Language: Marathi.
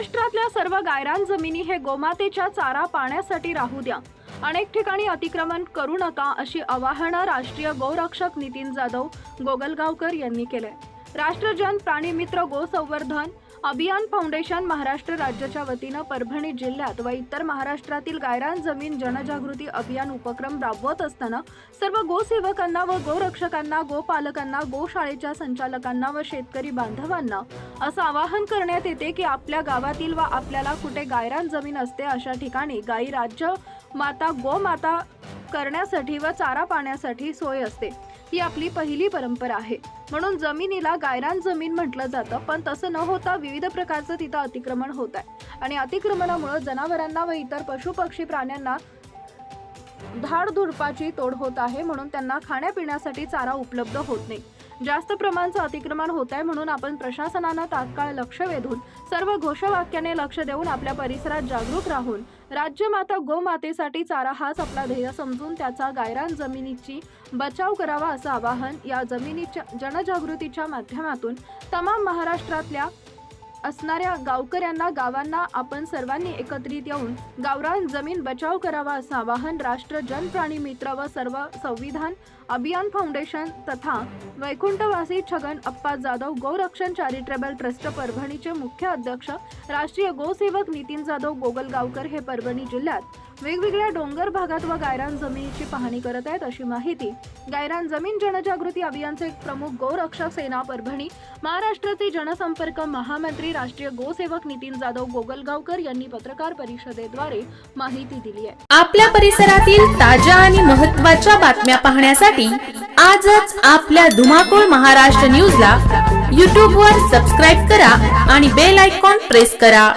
महाराष्ट्रातल्या सर्व गायरान जमिनी हे गोमातेच्या चारा पाण्यासाठी राहू द्या. अनेक ठिकाणी अतिक्रमण करू नका अशी आवाहनं राष्ट्रीय गोरक्षक नितीन जाधव गोगलगावकर यांनी केलंय. राष्ट्रजन प्राणीमित्र गो संवर्धन अभियान फाउंडेशन महाराष्ट्र राज्याच्या वतीनं परभणी जिल्ह्यात व इतर महाराष्ट्रातील गायरान जमीन जनजागृती अभियान उपक्रम राबवत असताना सर्व गोसेवकांना व गोरक्षकांना गोपालकांना गोशाळेच्या संचालकांना व शेतकरी बांधवांना असं आवाहन करण्यात येते की आपल्या गावातील व आपल्याला कुठे गायरान जमीन असते अशा ठिकाणी गायी राज्य माता गोमाता करण्यासाठी व चारा पाण्यासाठी सोय असते. ही आपली पहिली परंपरा आहे. म्हणून जमिनीला गायरान जमीन म्हटलं जातं पण तसं न होता विविध प्रकारचं तिथं अतिक्रमण होत आहे. आणि अतिक्रमणामुळं जनावरांना व इतर पशुपक्षी प्राण्यांना प्राण्यांना धाडधुडपाची तोड होत आहे म्हणून त्यांना खाण्यापिण्यासाठी चारा उपलब्ध होत नाही. जास्त प्रमाणाचं अतिक्रमण होत आहे म्हणून आपण प्रशासनानं तात्काळ लक्ष वेधून सर्व घोषवाक्याने लक्ष देऊन आपल्या परिसरात जागरूक राहून राज्यमाता गोमातेसाठी चारा हाच आपला ध्येय समजून त्याचा गायरान जमिनीची बचाव करावा असं आवाहन या जमिनीच्या जनजागृतीच्या माध्यमातून तमाम महाराष्ट्रातल्या असणाऱ्या गावकऱ्यांना गावांना आपण सर्वांनी एकत्रित येऊन गावरान जमीन बचाव करावा असं आवाहन राष्ट्र जन प्राणी मित्र व सर्व संविधान अभियान फाउंडेशन तथा वैकुंठवासी छगन अप्पा जाधव गोरक्षण चॅरिटेबल ट्रस्ट परभणीचे मुख्य अध्यक्ष राष्ट्रीय गोसेवक नितीन जाधव गोगलगावकर हे परभणी जिल्ह्यात वेगवेगळ्या डोंगर भागात व गायरान जमिनीची पाहणी करत आहेत अशी माहिती गायरान जमीन जनजागृती अभियानचे प्रमुख गोरक्षक सेना परभणी महाराष्ट्राचे जनसंपर्क महामंत्री राष्ट्रीय गोसेवक नितीन जाधव गोगलगावकर यांनी पत्रकार परिषदेद्वारे माहिती दिली आहे. आपल्या परिसरातील ताज्या आणि महत्त्वाच्या बातम्या पाहण्यासाठी आजच आपल्या धुमाकूळ महाराष्ट्र न्यूजला यूट्यूबवर वर सबस्क्राईब करा आणि बेल आयकॉन प्रेस करा.